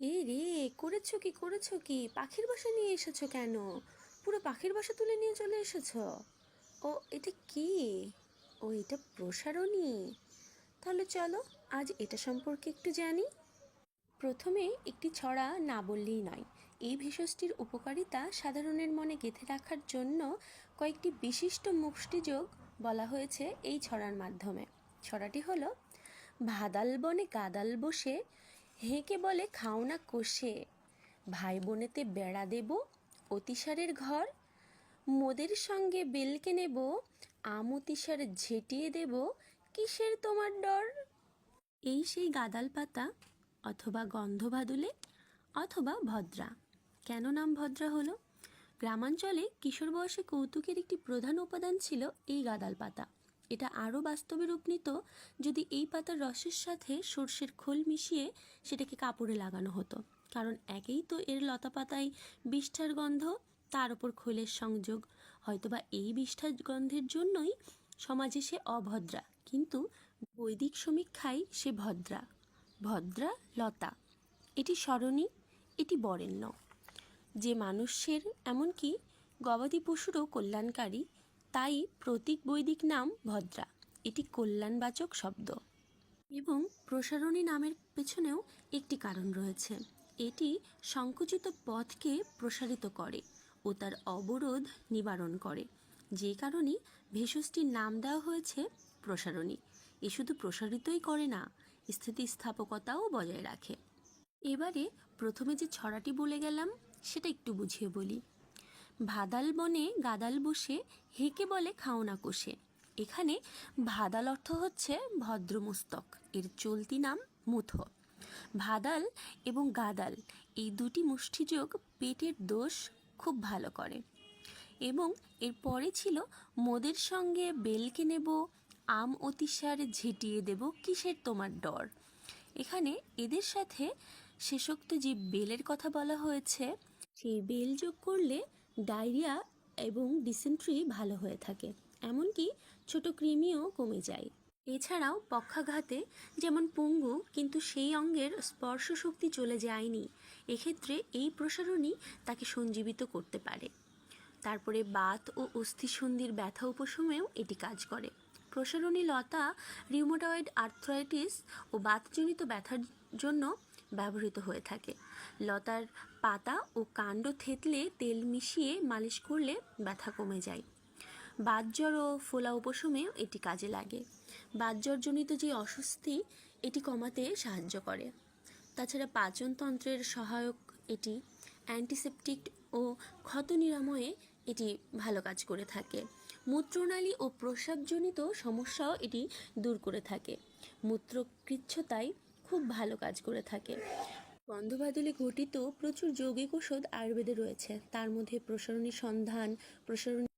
এই রে, করেছ কি করেছ কি? পাখির বাসা নিয়ে এসেছ কেন? পুরো পাখির বাসা তুলে নিয়ে চলে এসেছ? ও, এটা কি? ও, এটা প্রসারণী। তাহলে চলো, আজ এটা সম্পর্কে একটু জানি। প্রথমে, একটি ছড়া না বললেই নয়। এই ভেষজটির উপকারিতা সাধারণের মনে গেঁথে রাখার জন্য কয়েকটি বিশিষ্ট মুষ্টিযোগ বলা হয়েছে এই ছড়ার মাধ্যমে। ছড়াটি হলো, ভাদাল বনে গাদাল বসে হেঁকে বলে, খাও না কষে। ভাই বোনেতে বেড়া দেব, অতিসারের ঘর। মোদের সঙ্গে বেলকে নেব, আম অতিসার ঝেঁটিয়ে দেব। কিসের তোমার ডর? এই সেই গাদাল পাতা, অথবা গন্ধভাদুলে অথবা ভদ্রা। কেন নাম ভদ্রা হলো? গ্রামাঞ্চলে কিশোর বয়সে কৌতুকের একটি প্রধান উপাদান ছিল এই গাদাল পাতা। এটা আরও বাস্তবে রূপ নিত যদি এই পাতার রসের সাথে সর্ষের খোল মিশিয়ে সেটাকে কাপড়ে লাগানো হতো। কারণ একেই তো এর লতা পাতায় বিষ্ঠার গন্ধ, তার উপর খোলের সংযোগ। হয়তোবা এই বিষ্ঠার গন্ধের জন্যই সমাজে সে অভদ্রা, কিন্তু বৈদিক সমীক্ষায় সে ভদ্রা। ভদ্রা লতা। এটি স্মরণী, এটি বরেণ্য। যে মানুষের, এমনকি গবাদি পশুরও কল্যাণকারী তাই প্রতীক বৈদিক নাম ভদ্রা। এটি কল্যাণবাচক শব্দ। এবং প্রসারণী নামের পেছনেও একটি কারণ রয়েছে। এটি সংকুচিত পথকে প্রসারিত করে ও তার অবরোধ নিবারণ করে। যে কারণে ভেষজটির নাম দেওয়া হয়েছে প্রসারণী। এ শুধু প্রসারিতই করে না, স্থিতিস্থাপকতাও বজায় রাখে। এবারে প্রথমে যে ছড়াটি বলে গেলাম, সেটা একটু বুঝিয়ে বলি। ভাদাল বনে গাদাল বসে হেকে বলে খাও না কোষে। এখানে ভাদাল অর্থ হচ্ছে ভদ্রমস্তক। এর চলতি নাম মুথো। ভাদাল এবং গাদাল এই দুটি মুষ্টিযোগ পেটের দোষ খুব ভালো করে। এবং এর পরে ছিল মোদের সঙ্গে বেলকে নেব, আম অতিসার ঝেঁটিয়ে দেব, কিসের তোমার ডর? এখানে এদের সাথে শেষোক্ত যে বেলের কথা বলা হয়েছে, সেই বেল যোগ করলে ডায়রিয়া এবং ডিসেন্ট্রি ভালো হয়ে থাকে, এমনকি ছোট কৃমিও কমে যায়। এছাড়াও পক্ষাঘাতে যেমন পঙ্গু, কিন্তু সেই অঙ্গের স্পর্শ শক্তি চলে যায়নি। এক্ষেত্রে এই প্রসারণই তাকে সঞ্জীবিত করতে পারে। তারপরে বাত ও অস্থিসন্ধির ব্যথা উপশমেও এটি কাজ করে। প্রসারণী লতা, রিউমাটয়েড আর্থ্রাইটিস ও বাতজনিত ব্যথার জন্য ব্যবহৃত হয়ে থাকে। লতার পাতা ও কাণ্ড থেতলে তেল মিশিয়ে মালিশ করলে ব্যথা কমে যায়। বাতজ্বর ও ফোলা উপশমেও এটি কাজে লাগে। বাতজ্বরজনিত যে অস্বস্তি, এটি কমাতে সাহায্য করে। তাছাড়া পাচনতন্ত্রের সহায়ক এটি, অ্যান্টিসেপটিক ও ক্ষত নিরাময়ে এটি ভালো কাজ করে থাকে। মূত্রনালী ও প্রস্রাবজনিত সমস্যাও এটি দূর করে থাকে। মূত্রকৃচ্ছতায় খুব ভালো কাজ করে থাকে। গন্ধবাদলে ঘটিত প্রচুর যৌগিক ওষুধ আয়ুর্বেদে রয়েছে। তার মধ্যে প্রসারণী সন্ধান প্রসারণী